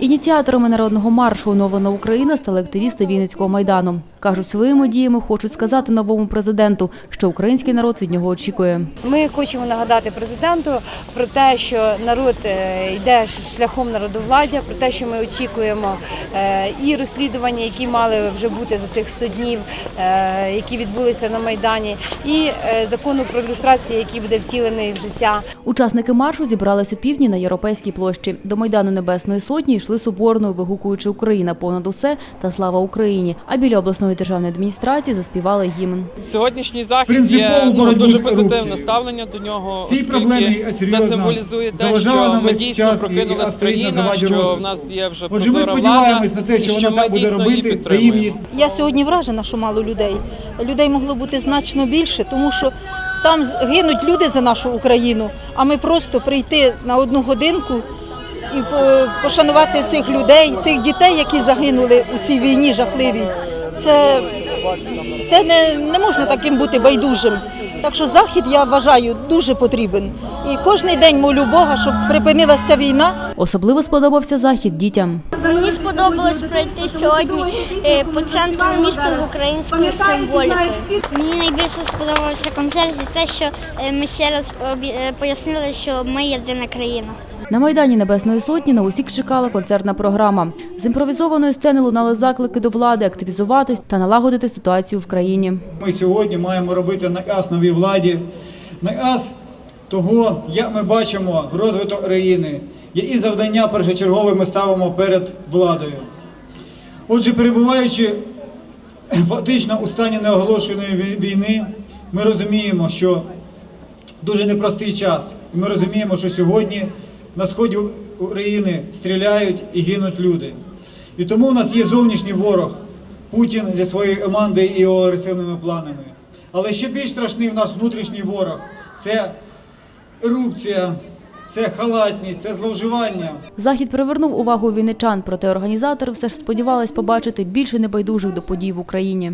Ініціаторами народного маршу Оновлена Україна стали активісти Вінницького майдану. кажуть, своїми діями хочуть сказати новому президенту, що український народ від нього очікує. Ми хочемо нагадати президенту про те, що народ е, йде шляхом народовладдя, про те, що ми очікуємо е, і розслідування, які мали вже бути за цих 100 днів, е, які відбулися на майдані, і закону про ілюстрацію, який буде втілений в життя. Учасники маршу зібрались у півдні на Європейській площі. До Майдану Небесної Сотні йшли соборною, вигукуючи Україна понад усе та слава Україні. А біля обласної державної адміністрації заспівали гімн. Сьогоднішній захід є ну, дуже позитивне ставлення до нього, оскільки це символізує те, що ми дійсно прокинулась країна, що в нас є вже прозора влада, те, і що ми дійсно її підтримуємо. Я сьогодні вражена, що мало людей. Людей могло бути значно більше, тому що там гинуть люди за нашу Україну, а ми просто прийти на одну годинку і пошанувати цих людей, цих дітей, які загинули у цій війні жахливій. Це, це не, не можна таким бути байдужим. Так що захід я вважаю дуже потрібен. І кожен день молю Бога, щоб припинилася війна. Особливо сподобався захід дітям. Мені сподобалось пройти сьогодні е, по центру міста з українською символікою. Мені найбільше сподобався концерт за те, що е, ми ще раз е, пояснили, що ми єдина країна. На майдані Небесної Сотні на усіх чекала концертна програма. З імпровізованої сцени лунали заклики до влади активізуватись та налагодити ситуацію в країні. Ми сьогодні маємо робити наказ новій владі, наказ того, як ми бачимо розвиток країни, які завдання першочергове ми ставимо перед владою. Отже, перебуваючи фактично у стані неоголошеної війни, ми розуміємо, що дуже непростий час. І ми розуміємо, що сьогодні на сході України стріляють і гинуть люди. І тому у нас є зовнішній ворог Путін зі своєю командою і його агресивними планами. Але ще більш страшний в нас внутрішній ворог це ерупція, це халатність, це зловживання. Захід привернув увагу вінничан, проте організатори все ж сподівались побачити більше небайдужих до подій в Україні.